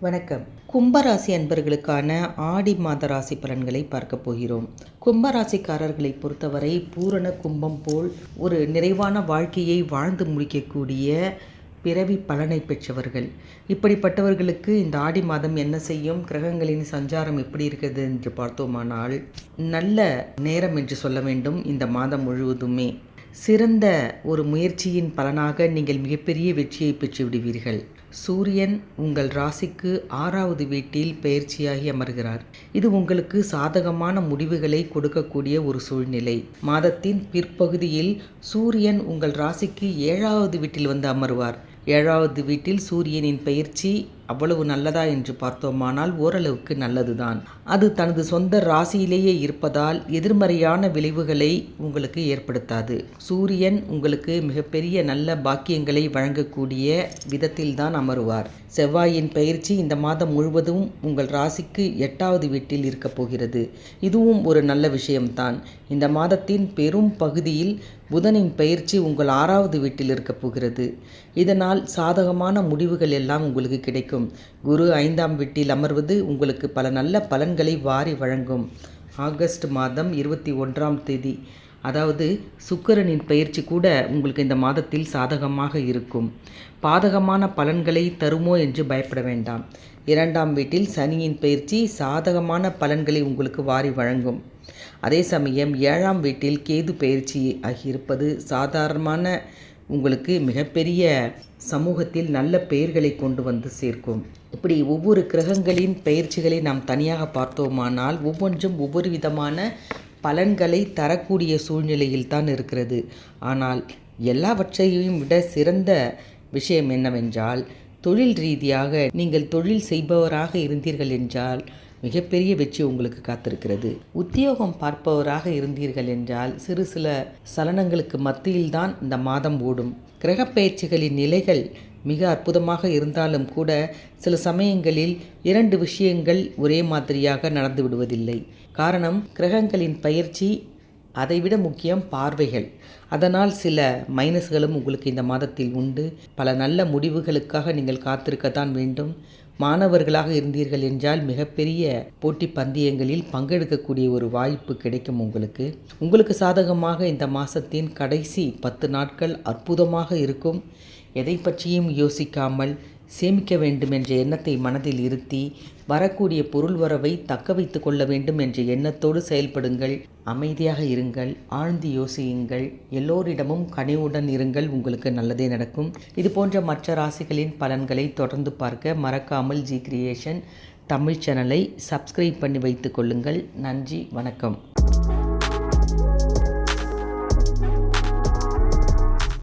வணக்கம். கும்பராசி அன்பர்களுக்கான ஆடி மாத ராசி பலன்களை பார்க்க போகிறோம். கும்பராசிக்காரர்களை பொறுத்தவரை பூரண கும்பம் போல் ஒரு நிறைவான வாழ்க்கையை வாழ்ந்து முடிக்கக்கூடிய பிறவி பலனை பெற்றவர்கள். இப்படிப்பட்டவர்களுக்கு இந்த ஆடி மாதம் என்ன செய்யும்? கிரகங்களின் சஞ்சாரம் எப்படி இருக்கிறது என்று பார்த்தோமானால் நல்ல நேரம் என்று சொல்ல வேண்டும் இந்த மாதம் முழுவதுமே. சிறந்த ஒரு முயற்சியின் பலனாக நீங்கள் மிகப்பெரிய வெற்றியை பெற்று விடுவீர்கள் சூரியன் உங்கள் ராசிக்கு ஆறாவது வீட்டில் பயிற்சியாகி அமர்கிறார். இது உங்களுக்கு சாதகமான முடிவுகளை கொடுக்கக்கூடிய ஒரு சூழ்நிலை. மாதத்தின் பிற்பகுதியில் சூரியன் உங்கள் ராசிக்கு ஏழாவது வீட்டில் வந்து அமர்வார். ஏழாவது வீட்டில் சூரியனின் பயிற்சி அவ்வளவு நல்லதா என்று பார்த்தோமானால் ஓரளவுக்கு நல்லதுதான். அது தனது சொந்த ராசியிலேயே இருப்பதால் எதிர்மறையான விளைவுகளை உங்களுக்கு ஏற்படுத்தாது. சூரியன் உங்களுக்கு மிகப்பெரிய நல்ல பாக்கியங்களை வழங்கக்கூடிய விதத்தில்தான் அமருவார். செவ்வாயின் பயிற்சி இந்த மாதம் முழுவதும் உங்கள் ராசிக்கு எட்டாவது வீட்டில் இருக்கப் போகிறது. இதுவும் ஒரு நல்ல விஷயம்தான். இந்த மாதத்தின் பெரும் பகுதியில் புதனின் பயிற்சி உங்கள் ஆறாவது வீட்டில் இருக்கப் போகிறது. இதனால் சாதகமான முடிவுகள் எல்லாம் உங்களுக்கு கிடைக்கும். குரு ஐந்தாம் வீட்டில் அமர்வது உங்களுக்கு பல நல்ல பலன்களை வாரி வழங்கும். ஆகஸ்ட் மாதம் இருபத்தி ஒன்றாம் தேதி. அதாவது சுக்கிரனின் பயிற்சி கூட உங்களுக்கு இந்த மாதத்தில் சாதகமாக இருக்கும். பாதகமான பலன்களை தருமோ என்று பயப்பட வேண்டாம். இரண்டாம் வீட்டில் சனியின் பயிற்சி சாதகமான பலன்களை உங்களுக்கு வாரி வழங்கும். அதே சமயம் ஏழாம் வீட்டில் கேது பயிற்சி ஆகியிருப்பது சாதாரணமான உங்களுக்கு மிகப்பெரிய சமூகத்தில் நல்ல பெயர்களை கொண்டு வந்து சேர்க்கும். இப்படி ஒவ்வொரு கிரகங்களின் பயிற்சிகளை நாம் தனியாக பார்த்தோமானால் ஒவ்வொன்றும் ஒவ்வொரு விதமான பலன்களை தரக்கூடிய சூழ்நிலையில் தான் இருக்கிறது. ஆனால் எல்லாவற்றையும் விட சிறந்த விஷயம் என்னவென்றால் தொழில் ரீதியாக நீங்கள் தொழில் செய்பவராக இருந்தீர்கள் என்றால் மிகப்பெரிய வெற்றி உங்களுக்கு காத்திருக்கிறது. உத்தியோகம் பார்ப்பவராக இருந்தீர்கள் என்றால் சிறு சில சலனங்களுக்கு மத்தியில்தான் இந்த மாதம் ஓடும். கிரகப்பெயர்ச்சிகளின் நிலைகள் மிக அற்புதமாக இருந்தாலும் கூட சில சமயங்களில் இரண்டு விஷயங்கள் ஒரே மாதிரியாக நடந்து விடுவதில்லை. காரணம் கிரகங்களின் பயிற்சி அதைவிட முக்கியம் பார்வைகள். அதனால் சில மைனஸ்களும் உங்களுக்கு இந்த மாதத்தில் உண்டு. பல நல்ல முடிவுகளுக்காக நீங்கள் காத்திருக்கத்தான் வேண்டும். மாணவர்களாக இருந்தீர்கள் என்றால் மிகப்பெரிய போட்டி பந்தயங்களில் பங்கெடுக்கக்கூடிய ஒரு வாய்ப்பு கிடைக்கும் உங்களுக்கு. உங்களுக்கு சாதகமாக இந்த மாதத்தின் கடைசி பத்து நாட்கள் அற்புதமாக இருக்கும். எதை பற்றியும் யோசிக்காமல் சேமிக்க வேண்டும் என்ற எண்ணத்தை மனதில் இருத்தி வரக்கூடிய பொருள் வரவை தக்க வைத்து கொள்ள வேண்டும் என்ற எண்ணத்தோடு செயல்படுங்கள். அமைதியாக இருங்கள். ஆழ்ந்து யோசியுங்கள். எல்லோரிடமும் கனிவுடன் இருங்கள். உங்களுக்கு நல்லதே நடக்கும். இது போன்ற மற்ற ராசிகளின் பலன்களை தொடர்ந்து பார்க்க மறக்காமல் ஜி கிரியேஷன் தமிழ் சேனலை சப்ஸ்கிரைப் பண்ணி வைத்துக் கொள்ளுங்கள். நன்றி. வணக்கம்.